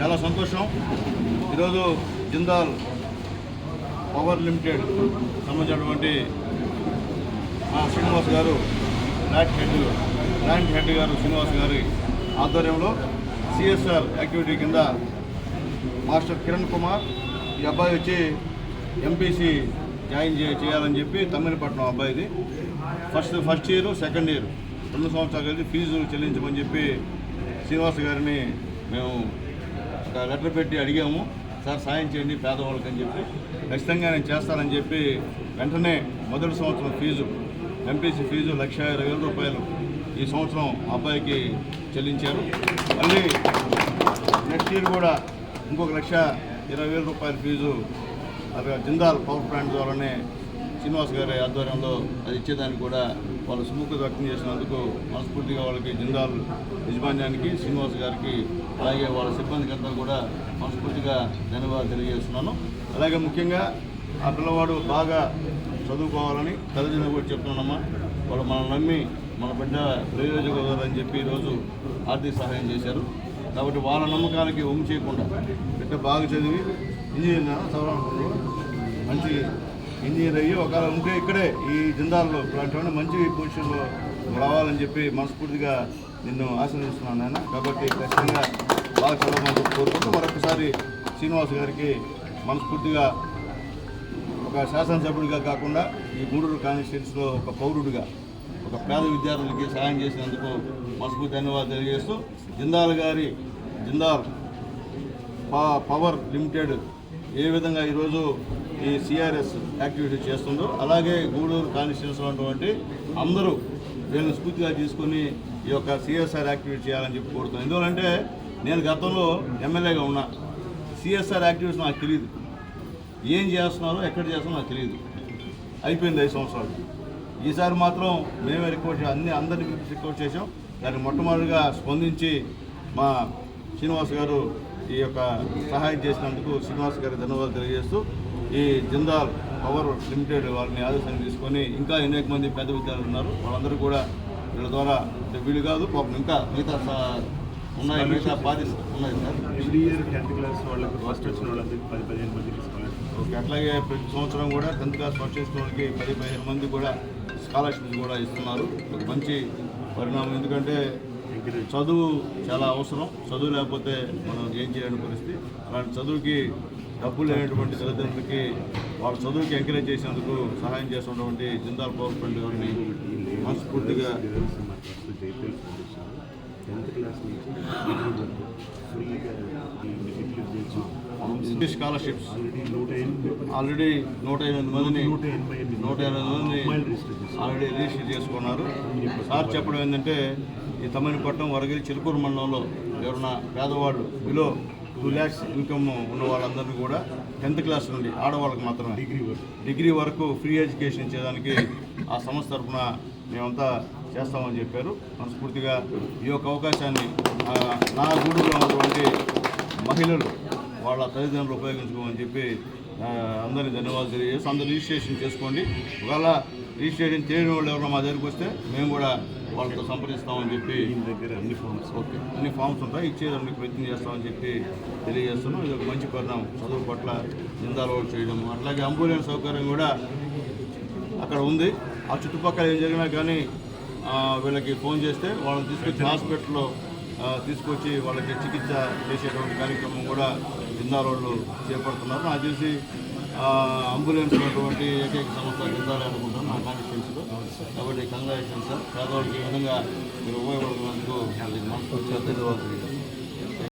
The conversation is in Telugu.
చాలా సంతోషం. ఈరోజు జిందాల్ పవర్ లిమిటెడ్ సంబంధించినటువంటి మా శ్రీనివాస్ గారు ల్యాండ్ హెడ్ ల్యాండ్ హెడ్ గారు శ్రీనివాస్ గారి ఆధ్వర్యంలో సిఎస్ఆర్ యాక్టివిటీ కింద మాస్టర్ కిరణ్ కుమార్ ఈ అబ్బాయి వచ్చి ఎంపీసీ జాయిన్ చేయాలని చెప్పి తమ్మినపట్నం అబ్బాయిది. First first year second year. రెండు సంవత్సరాలు కలిసి ఫీజు చెల్లించమని చెప్పి శ్రీనివాస్ గారిని మేము లెటర్ పెట్టి అడిగాము సార్ సాయం చేయండి పేదవాళ్ళకి అని చెప్పి. ఖచ్చితంగా నేను చేస్తానని చెప్పి వెంటనే మొదటి సంవత్సరం ఫీజు ఎంపీసీ ఫీజు లక్ష ఇరవై వేల రూపాయలు ఈ సంవత్సరం అబ్బాయికి చెల్లించారు. మళ్ళీ నెక్స్ట్ ఇయర్ కూడా ఇంకొక లక్ష ఇరవై వేల రూపాయల ఫీజు అది జిందాల్ పవర్ ప్లాంట్ ద్వారానే శ్రీనివాస్ గారి ఆధ్వర్యంలో అది ఇచ్చేదానికి కూడా వాళ్ళు సుముఖత వ్యక్తం చేసినందుకు మనస్ఫూర్తిగా వాళ్ళకి జిందాల్ యజమాన్యానికి శ్రీనివాస్ గారికి అలాగే వాళ్ళ సిబ్బందికి అంతా కూడా మనస్ఫూర్తిగా ధన్యవాదాలు తెలియజేస్తున్నాను. అలాగే ముఖ్యంగా ఆ పిల్లవాడు బాగా చదువుకోవాలని తల్లిదండ్రులు కూడా చెప్తున్నానమ్మా వాళ్ళు మనం నమ్మి మన బిడ్డ ప్రయోజకం చెప్పి ఈరోజు ఆర్థిక సహాయం చేశారు. కాబట్టి వాళ్ళ నమ్మకానికి ఒమ్ము చేయకుండా బిడ్డ బాగా చదివి ఇంజనీర్ చదవాలనుకున్నారు మంచి ఇంజనీర్ అయ్యి ఒకవేళ ఉంటే ఇక్కడే ఈ జిందాల్లో ఇలాంటి మంచి పొజిషన్లో రావాలని చెప్పి మనస్ఫూర్తిగా నిన్ను ఆశీర్వదిస్తున్నాను నాయన. కాబట్టి ఖచ్చితంగా బాగా చదవమని కోరుకుంటూ మరొకసారి శ్రీనివాస్ గారికి మనస్ఫూర్తిగా ఒక శాసనసభ్యుడిగా కాకుండా ఈ గూడూరు కాన్స్టిట్యూన్సీలో ఒక పౌరుడిగా ఒక పేద విద్యార్థులకి సహాయం చేసినందుకు మనస్ఫూర్తి ధన్యవాదాలు తెలియజేస్తూ జిందాల్ గారి జిందాల్ పా- పవర్ లిమిటెడ్ ఏ విధంగా ఈరోజు ఈ సిఆర్ఎస్ యాక్టివిటీ చేస్తుందో అలాగే గూడూరు కాన్స్టిట్యూన్స్లో ఉన్నటువంటి అందరూ వీళ్ళని స్ఫూర్తిగా తీసుకొని ఈ యొక్క సిఎస్ఆర్ యాక్టివిటీ చేయాలని చెప్పి కోరుతున్నాను ఎందుకంటే నేను గతంలో ఎమ్మెల్యేగా ఉన్నా. సిఎస్ఆర్ యాక్టివిటీస్ నాకు తెలియదు ఏం చేస్తున్నారో ఎక్కడ చేస్తున్నారో నాకు తెలియదు అయిపోయింది ఐదు సంవత్సరాలు. ఈసారి మాత్రం మేమే రిక్వెస్ట్ అన్ని అందరినీ రిక్వెస్ట్ చేసాం దానికి మొట్టమొదటిగా స్పందించి మా శ్రీనివాస్ గారు ఈ యొక్క సహాయం చేసినందుకు శ్రీనివాస్ గారికి ధన్యవాదాలు తెలియజేస్తూ ఈ జిందాల్ పవర్ లిమిటెడ్ వాళ్ళని ఆదేశాన్ని తీసుకొని ఇంకా అనేక మంది పెద్ద విద్యార్థులు ఉన్నారు. వాళ్ళందరూ కూడా వీళ్ళ ద్వారా వీళ్ళు కాదు. పాపం ఇంకా మిగతా ఉన్నాయి మిగతా పాది ఉన్నాయి sir. Every year tenth class వాళ్ళకి ఫస్ట్ వచ్చిన వాళ్ళందరికీ పది పదిహేను మంది తీసుకోవాలి ఓకే అట్లాగే ప్రతి సంవత్సరం కూడా టెన్త్ క్లాస్ ఫస్ట్ చేసిన వాళ్ళకి పది పదిహేను మంది కూడా స్కాలర్షిప్స్ కూడా ఇస్తున్నారు. ఒక మంచి పరిణామం. ఎందుకంటే చదువు చాలా అవసరం. చదువు లేకపోతే మనం ఏం చేయలేని పరిస్థితి. అలాంటి చదువుకి డబ్బు లేనటువంటి తల్లిదండ్రులకి వాళ్ళ చదువుకి ఎంకరేజ్ చేసేందుకు సహాయం చేస్తున్నటువంటి జిందాల్ పవర్ ఫండ్ గారిని మనస్ఫూర్తిగా స్కాలర్షిప్స్ ఆల్రెడీ నూట ఎనిమిది మందిని నూట ఎనిమిది మందిని నూట ఎనభై ఆల్రెడీ రిజిస్టర్ చేసుకున్నారు. సార్ చెప్పడం ఏంటంటే ఈ తమ్మనిపట్నం వరగిరి చిలుకూరు మండలంలో ఎవరన్నా పేదవాడు బిలో టూ ల్యాక్స్ ఇన్కమ్ ఉన్న వాళ్ళందరినీ కూడా టెన్త్ క్లాస్ నుండి ఆడవాళ్ళకి మాత్రమే డిగ్రీ వరకు. డిగ్రీ వరకు ఫ్రీ ఎడ్యుకేషన్ ఇచ్చేదానికి ఆ సంస్థ తరఫున మేమంతా చేస్తామని చెప్పారు. మనస్ఫూర్తిగా ఈ యొక్క అవకాశాన్ని నా గూడులో ఉన్నటువంటి మహిళలు వాళ్ళ తల్లిదండ్రులు ఉపయోగించుకోమని చెప్పి అందరినీ అందరికీ ధన్యవాదాలు తెలియజేసి అందరూ రిజిస్ట్రేషన్ చేసుకోండి. ఒకవేళ రిజిస్ట్రేషన్ చేయని వాళ్ళు ఎవరైనా మా దగ్గరికి వస్తే మేము కూడా వాళ్ళతో సంప్రదిస్తామని చెప్పి దగ్గర అన్ని ఫార్మ్స్ ఓకే. అన్ని ఫామ్స్ ఉంటాయి. ఇచ్చేదానికి ప్రయత్నం చేస్తామని చెప్పి తెలియజేస్తున్నాం. ఇది ఒక మంచి పరిణామం చదువు పట్ల నిందాలు చేయడం అట్లాగే అంబులెన్స్ సౌకర్యం కూడా అక్కడ ఉంది. ఆ చుట్టుపక్కల ఏం జరిగినా కానీ వీళ్ళకి ఫోన్ చేస్తే వాళ్ళని తీసుకొచ్చి హాస్పిటల్లో తీసుకొచ్చి వాళ్ళకి చికిత్స చేసేటువంటి కార్యక్రమం కూడా జిందా రోడ్లు చేపడుతున్నారు. నాకు తెలిసి అంబులెన్స్ ఉన్నటువంటి ఏకైక సంస్థ జిందాలే అనుకుంటాను. నా కాన్స్టిట్యూన్సీలో కాబట్టి కంగ్రాచులేషన్ సార్. పేదవాళ్ళకి ఈ విధంగా మీరు ఉపయోగపడుతున్నందుకు మనస్ఫూర్తిగా ధన్యవాదాలు.